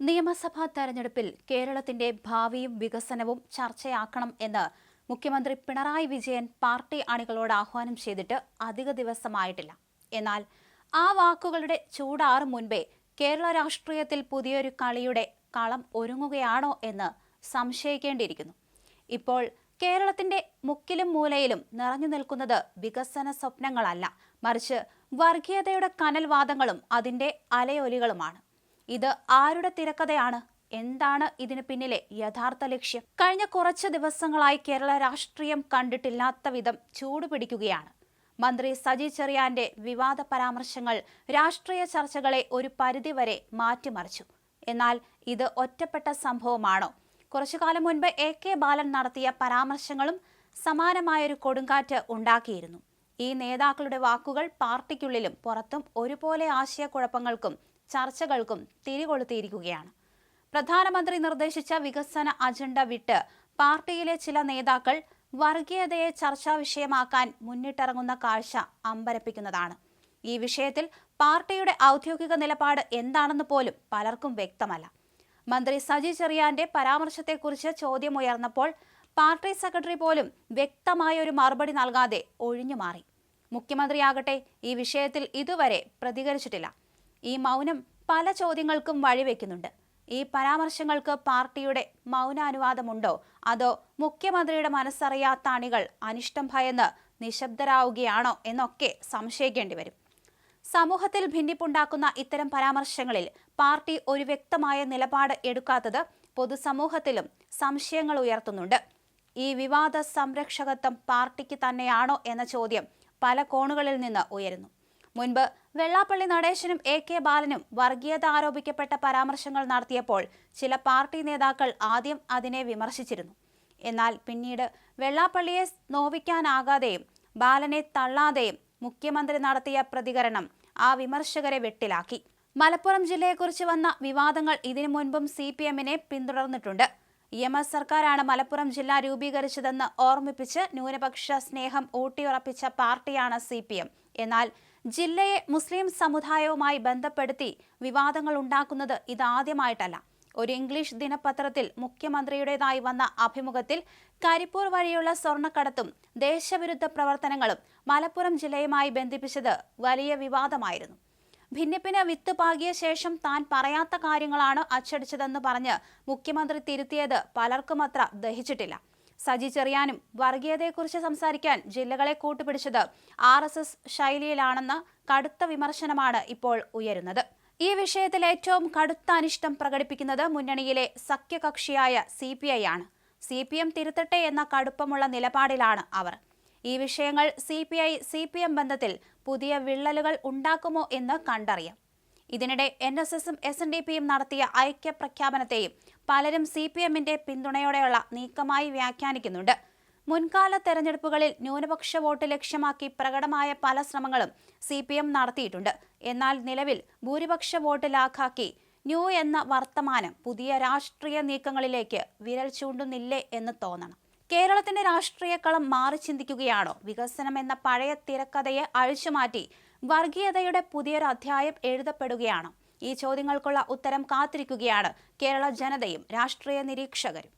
നിയമസഭാ തെരഞ്ഞെടുപ്പിൽ കേരളത്തിന്റെ ഭാവിയും വികസനവും ചർച്ചയാക്കണം എന്ന് മുഖ്യമന്ത്രി പിണറായി വിജയൻ പാർട്ടി അണികളോട് ആഹ്വാനം ചെയ്തിട്ട് അധിക ദിവസമായിട്ടില്ല. എന്നാൽ ആ വാക്കുകളുടെ ചൂടാറും മുൻപേ കേരള രാഷ്ട്രീയത്തിൽ പുതിയൊരു കളിയുടെ കളം ഒരുങ്ങുകയാണോ എന്ന് സംശയിക്കേണ്ടിയിരിക്കുന്നു. ഇപ്പോൾ കേരളത്തിന്റെ മുക്കിലും മൂലയിലും നിറഞ്ഞു നിൽക്കുന്നത് വികസന സ്വപ്നങ്ങളല്ല. മറിച്ച് വർഗീയതയുടെ കനൽവാദങ്ങളും അതിന്റെ അലയൊലികളുമാണ്. ഇത് ആരുടെ തിരക്കഥയാണ്? എന്താണ് ഇതിന് പിന്നിലെ യഥാർത്ഥ ലക്ഷ്യം? കഴിഞ്ഞ കുറച്ച് ദിവസങ്ങളായി കേരള രാഷ്ട്രീയം കണ്ടിട്ടില്ലാത്ത വിധം ചൂടുപിടിക്കുകയാണ് മന്ത്രി സജി ചെറിയാന്റെ വിവാദ പരാമർശങ്ങൾ രാഷ്ട്രീയ ചർച്ചകളെ ഒരു പരിധിവരെ മാറ്റിമറിച്ചു. എന്നാൽ ഇത് ഒറ്റപ്പെട്ട സംഭവമാണോ? കുറച്ചു കാലം മുൻപ് എ കെ ബാലൻ നടത്തിയ പരാമർശങ്ങളും സമാനമായൊരു കൊടുങ്കാറ്റ് ഉണ്ടാക്കിയിരുന്നു. ഈ നേതാക്കളുടെ വാക്കുകൾ പാർട്ടിക്കുള്ളിലും പുറത്തും ഒരുപോലെ ആശയക്കുഴപ്പങ്ങൾക്കും ചർച്ചകൾക്കും തിരികൊളുത്തിയിരിക്കുകയാണ്. പ്രധാനമന്ത്രി നിർദ്ദേശിച്ച വികസന അജണ്ട വിട്ട് പാർട്ടിയിലെ ചില നേതാക്കൾ വർഗീയതയെ ചർച്ചാ വിഷയമാക്കാൻ മുന്നിട്ടിറങ്ങുന്ന കാഴ്ച അമ്പരപ്പിക്കുന്നതാണ്. ഈ വിഷയത്തിൽ പാർട്ടിയുടെ ഔദ്യോഗിക നിലപാട് എന്താണെന്ന് പോലും പലർക്കും വ്യക്തമല്ല. മന്ത്രി സജി ചെറിയാന്റെ പരാമർശത്തെക്കുറിച്ച് ചോദ്യമുയർന്നപ്പോൾ പാർട്ടി സെക്രട്ടറി പോലും വ്യക്തമായ ഒരു മറുപടി നൽകാതെ ഒഴിഞ്ഞു മാറി മുഖ്യമന്ത്രിയാകട്ടെ ഈ വിഷയത്തിൽ ഇതുവരെ പ്രതികരിച്ചിട്ടില്ല. ഈ മൗനം പല ചോദ്യങ്ങൾക്കും വഴിവെക്കുന്നുണ്ട്. ഈ പരാമർശങ്ങൾക്ക് പാർട്ടിയുടെ മൗനാനുവാദമുണ്ടോ? അതോ മുഖ്യമന്ത്രിയുടെ മനസ്സറിയാത്ത അണികൾ അനിഷ്ടം ഭയന്ന് നിശബ്ദരാവുകയാണോ എന്നൊക്കെ സംശയിക്കേണ്ടി വരും. സമൂഹത്തിൽ ഭിന്നിപ്പുണ്ടാക്കുന്ന ഇത്തരം പരാമർശങ്ങളിൽ പാർട്ടി ഒരു വ്യക്തമായ നിലപാട് എടുക്കാത്തത് പൊതുസമൂഹത്തിലും സംശയങ്ങൾ ഉയർത്തുന്നുണ്ട്. ഈ വിവാദ സംരക്ഷകത്വം പാർട്ടിക്ക് തന്നെയാണോ എന്ന ചോദ്യം പല കോണുകളിൽ നിന്ന് ഉയരുന്നു. മുൻപ് വെള്ളാപ്പള്ളി നടേശനും എ കെ ബാലനും വർഗീയത ആരോപിക്കപ്പെട്ട പരാമർശങ്ങൾ നടത്തിയപ്പോൾ ചില പാർട്ടി നേതാക്കൾ ആദ്യം അതിനെ വിമർശിച്ചിരുന്നു. എന്നാൽ പിന്നീട് വെള്ളാപ്പള്ളിയെ നോവിക്കാനാകാതെയും ബാലനെ തള്ളാതെയും മുഖ്യമന്ത്രി നടത്തിയ പ്രതികരണം ആ വിമർശകരെ വെട്ടിലാക്കി. മലപ്പുറം ജില്ലയെക്കുറിച്ച് വന്ന വിവാദങ്ങൾ ഇതിനു മുൻപും സി പി എമ്മിനെ പിന്തുടർന്നിട്ടുണ്ട്. ഇ എം എസ് സർക്കാരാണ് മലപ്പുറം ജില്ല രൂപീകരിച്ചതെന്ന് ഓർമ്മിപ്പിച്ച് ന്യൂനപക്ഷ സ്നേഹം ഊട്ടിയുറപ്പിച്ച പാർട്ടിയാണ് സി പി എം. എന്നാൽ ജില്ലയെ മുസ്ലിം സമുദായവുമായി ബന്ധപ്പെടുത്തി വിവാദങ്ങൾ ഉണ്ടാക്കുന്നത് ഇതാദ്യമായിട്ടല്ല. ഒരു ഇംഗ്ലീഷ് ദിനപത്രത്തിൽ മുഖ്യമന്ത്രിയുടേതായി വന്ന അഭിമുഖത്തിൽ കരിപ്പൂർ വഴിയുള്ള സ്വർണക്കടത്തും ദേശവിരുദ്ധ പ്രവർത്തനങ്ങളും മലപ്പുറം ജില്ലയുമായി ബന്ധിപ്പിച്ചത് വലിയ വിവാദമായിരുന്നു. ഭിന്നിപ്പിന് വിത്ത് പാകിയ ശേഷം താൻ പറയാത്ത കാര്യങ്ങളാണ് അച്ചടിച്ചതെന്ന് പറഞ്ഞ് മുഖ്യമന്ത്രി തിരുത്തിയത് പലർക്കും അത്ര ദഹിച്ചിട്ടില്ല. സജി ചെറിയാനും വർഗീയതയെക്കുറിച്ച് സംസാരിക്കാൻ ജില്ലകളെ കൂട്ടുപിടിച്ചത് ആർ എസ് എസ് ശൈലിയിലാണെന്ന കടുത്ത വിമർശനമാണ് ഇപ്പോൾ ഉയരുന്നത്. ഈ വിഷയത്തിൽ ഏറ്റവും കടുത്ത അനിഷ്ടം പ്രകടിപ്പിക്കുന്നത് മുന്നണിയിലെ സഖ്യകക്ഷിയായ സി പി ഐ ആണ്. സി പി എം തിരുത്തട്ടെ എന്ന കടുപ്പമുള്ള നിലപാടിലാണ് അവർ. ഈ വിഷയങ്ങൾ C P I C P M ബന്ധത്തിൽ പുതിയ വിള്ളലുകൾ ഉണ്ടാക്കുമോ എന്ന് കണ്ടറിയാം. ഇതിനിടെ എൻ എസ് എസും എസ് എൻ ഡി പിയും നടത്തിയ ഐക്യപ്രഖ്യാപനത്തെയും പലരും സി പി എമ്മിന്റെ പിന്തുണയോടെയുള്ള നീക്കമായി വ്യാഖ്യാനിക്കുന്നുണ്ട്. മുൻകാല തെരഞ്ഞെടുപ്പുകളിൽ ന്യൂനപക്ഷ വോട്ട് ലക്ഷ്യമാക്കി പ്രകടമായ പല ശ്രമങ്ങളും സി പി എം നടത്തിയിട്ടുണ്ട്. എന്നാൽ നിലവിൽ ഭൂരിപക്ഷ വോട്ട് ലാഖാക്കി ന്യൂ എന്ന വർത്തമാനം പുതിയ രാഷ്ട്രീയ നീക്കങ്ങളിലേക്ക് വിരൽ ചൂണ്ടുന്നില്ലേ എന്ന് തോന്നണം. കേരളത്തിന്റെ രാഷ്ട്രീയ കളം മാറി ചിന്തിക്കുകയാണോ? വികസനം എന്ന പഴയ തിരക്കഥയെ അഴിച്ചുമാറ്റി വർഗീയതയുടെ പുതിയൊരു അധ്യായം എഴുതപ്പെടുകയാണോ. ഈ ചോദ്യങ്ങൾക്കുള്ള ഉത്തരം കാത്തിരിക്കുകയാണ് കേരള ജനതയും രാഷ്ട്രീയ നിരീക്ഷകരും.